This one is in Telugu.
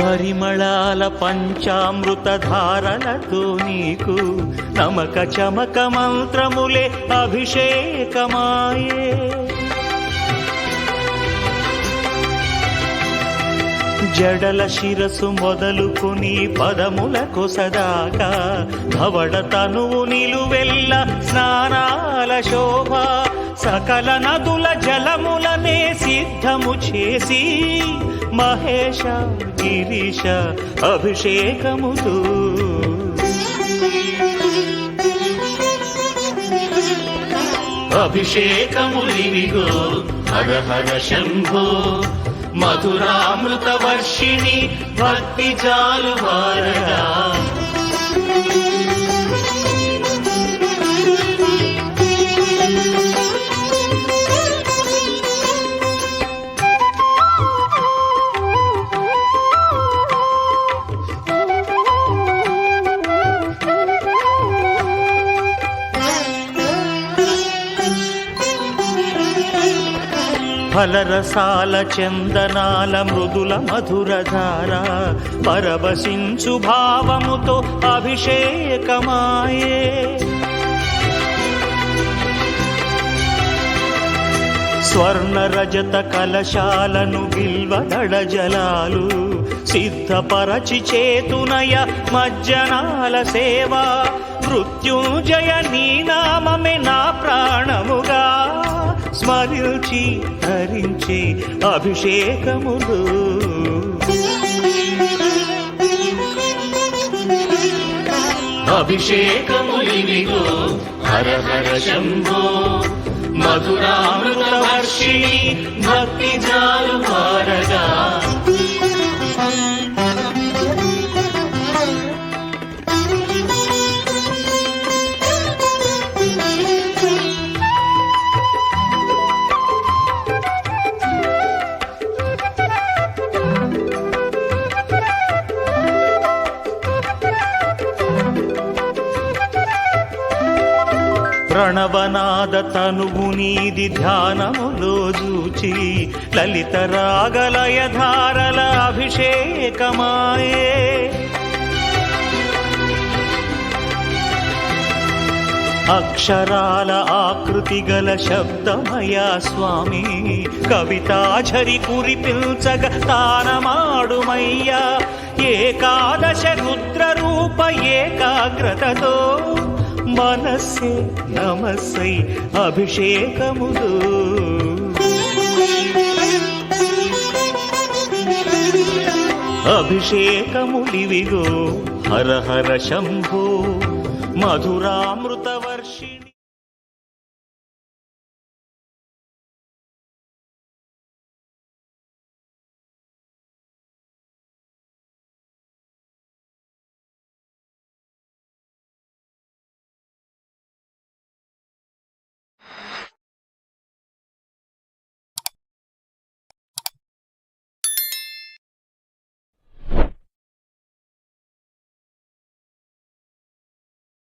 పరిమళాల పంచామృతధారలతో నీకు నమక చమక మంత్రములే అభిషేకమాయే. జడల శిరసు మొదలుకుని పదములకు సదాకా భవడ తనువు నిలువెల్ల స్నానాల శోభ సకల నదు సిద్ధము చేసి మహేష గిరీశ అభిషేకములు అభిషేకములివిగో హర హర శంభో మధురామృత వర్షిణి భక్తి జాలు వారగా. ఫలరసాల చందనాల మృదుల మధురధార పరవశించు భావముతో అభిషేకమాయే. స్వర్ణ రజత కలశాలను బిల్వదడ జలాలు సిద్ధపరచి చేతునయ మజ్జనాల సేవ. మృత్యుంజయ నీనామమే నా ప్రాణముగా. స్మరించి హరించి అభిషేకములు. అభిషేకములివిగో. హర హర శంభో. మధురామృత వర్షిణి భక్తి జాలు భారగా ప్రణవనాద తనువు నీది ధ్యానములో చూచి లలిత రాగలయ ధారల అభిషేకమాయే. అక్షరాల ఆకృతి గల శబ్దమయా స్వామి కవితాఝరి కురిపించగ తానమాడుమయ్యా ఏకాదశ రుద్ర రూప ఏకాగ్రతతో మనస్సే నమస్సై అభిషేకములు. అభిషేకములివిగో హర హర శంభో మధురామృత